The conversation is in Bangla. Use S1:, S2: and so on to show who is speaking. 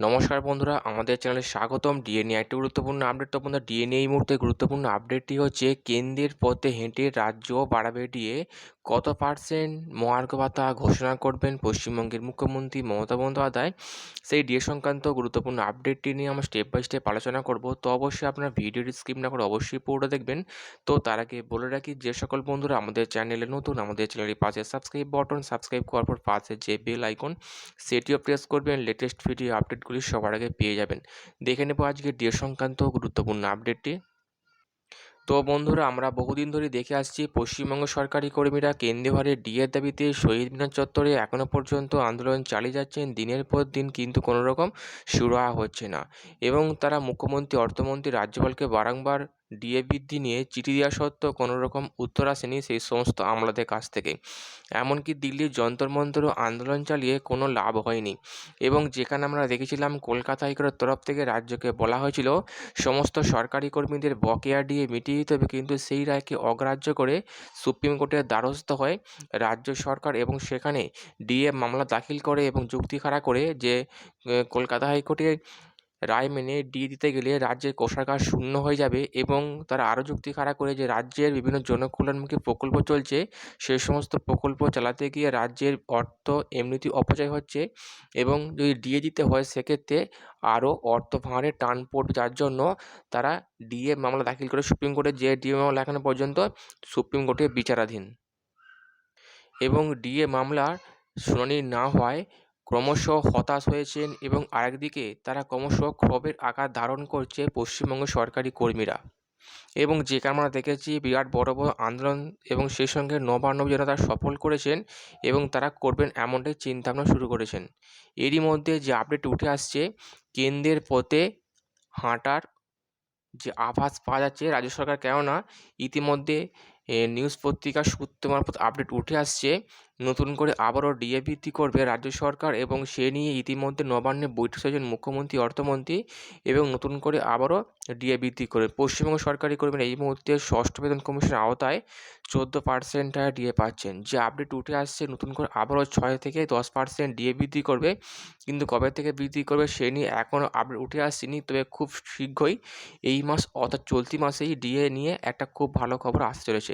S1: নমস্কার বন্ধুরা, আমাদের চ্যানেলে স্বাগতম। ডিএনএ একটি গুরুত্বপূর্ণ আপডেট। তো বন্ধুরা ডিএনএ এই মুহূর্তে গুরুত্বপূর্ণ আপডেটটি হচ্ছে, কেন্দ্রের পথে হেঁটে রাজ্য বাড়াবে ডিএ কত পার্সেন্ট মহার্ঘ ভাতা ঘোষণা করবেন পশ্চিমবঙ্গের মুখ্যমন্ত্রী মমতা বন্দ্যোপাধ্যায়? সেই ডিএ সংক্রান্ত গুরুত্বপূর্ণ আপডেটটি নিয়ে আমরা স্টেপ বাই স্টেপ আলোচনা করব। তো অবশ্যই আপনার ভিডিওটি স্কিপ না করে অবশ্যই পুরোটা দেখবেন। তো তার আগে বলে রাখি যে সকল বন্ধুরা, আমাদের চ্যানেলে নতুন, আমাদের চ্যানেলের পাশে সাবস্ক্রাইব বটন সাবস্ক্রাইব করার পর পাশে যে বেল আইকন সেটিও প্রেস করবেন। লেটেস্ট ভিডিও আপডেটগুলি সবার আগে পেয়ে যাবেন। দেখে নেব আজকে ডে সংক্রান্ত গুরুত্বপূর্ণ আপডেটটি। তো বন্ধুরা, আমরা বহুদিন ধরে দেখে আসছি, পশ্চিমবঙ্গ সরকারি কর্মীরা কেন্দ্রীয় হারে ডিএর দাবিতে শহীদ মিনার চত্বরে এখনও পর্যন্ত আন্দোলন চালিয়ে যাচ্ছেন। দিনের পর দিন কিন্তু কোনো রকম সুরাহা হচ্ছে না। এবং তারা মুখ্যমন্ত্রী, অর্থমন্ত্রী, রাজ্যপালকে বারংবার ডিএ বৃদ্ধি নিয়ে চিঠি দেওয়া সত্ত্বেও কোনো রকম উত্তর আসেনি সেই সমস্ত আমলাদের কাছ থেকে। এমনকি দিল্লির যন্তর মন্তরও আন্দোলন চালিয়ে কোনো লাভ হয়নি এবং যেখানে আমরা দেখেছিলাম কলকাতা হাইকোর্টের তরফ থেকে রাজ্যকে বলা হয়েছিল, সমস্ত সরকারি কর্মীদের বকেয়া ডিএ মিটিয়ে দিতে হবে। কিন্তু সেই রায়কে অগ্রাহ্য করে সুপ্রিম কোর্টের দ্বারস্থ হয় রাজ্য সরকার এবং সেখানে ডিএ মামলা দাখিল করে এবং যুক্তি খাড়া করে যে কলকাতা হাইকোর্টের রায় মেনে ডিএ দিতে গেলে রাজ্যের কোষাগার শূন্য হয়ে যাবে এবং তারা আরও যুক্তি খাড়া করে যে রাজ্যের বিভিন্ন জনকল্যাণমুখী প্রকল্প চলছে সেই সমস্ত প্রকল্প চালাতে গিয়ে রাজ্যের অর্থ এমনিতেই অপচয় হচ্ছে এবং যদি ডিএ দিতে হয় সেক্ষেত্রে আরও অর্থ ভাঁড়ে টান পড়বে, যার জন্য তারা ডিএ মামলা দাখিল করে সুপ্রিম কোর্টে, যে ডিএ মামলা এখনও পর্যন্ত সুপ্রিম কোর্টে বিচারাধীন। এবং ডিএ মামলার শুনানি না হওয়ায় ক্রমশ হতাশ হয়েছেন এবং আরেকদিকে তারা ক্রমশ ক্ষোভের আকার ধারণ করছে পশ্চিমবঙ্গ সরকারি কর্মীরা। এবং যেখানে আমরা দেখেছি বিরাট বড় বড় আন্দোলন এবং সেই সঙ্গে নবান্ন জনতা সফল করেছেন এবং তারা করবেন এমনটাই চিন্তাভাবনা শুরু করেছেন। এরই মধ্যে যে আপডেট উঠে আসছে, কেন্দ্রের পথে হাঁটার যে আভাস পাওয়া যাচ্ছে রাজ্য সরকার কেননা, ইতিমধ্যে নিউজ পত্রিকার সূত্র মারফত আপডেট উঠে আসছে। নতুন করে আবারও ডিএ বৃদ্ধি করবে রাজ্য সরকার এবং সে নিয়ে ইতিমধ্যে নবান্নে বৈঠক সেছেন মুখ্যমন্ত্রী, অর্থমন্ত্রী এবং নতুন করে আবারও ডিএ বৃদ্ধি করবে। পশ্চিমবঙ্গ সরকারি কর্মীরা এই মুহূর্তে ষষ্ঠ বেতন কমিশনের আওতায় চোদ্দ পার্সেন্ট ডিএ পাচ্ছেন। যে আপডেট উঠে আসছে, নতুন করে আবারও ছয় থেকে দশ পার্সেন্ট ডিএ বৃদ্ধি করবে। কিন্তু কবে থেকে বৃদ্ধি করবে সে নিয়ে এখনও আপডেট উঠে আসছেনি তবে খুব শীঘ্রই এই মাস অর্থাৎ চলতি মাসেই ডিএ নিয়ে একটা খুব ভালো খবর আসতে চলেছে।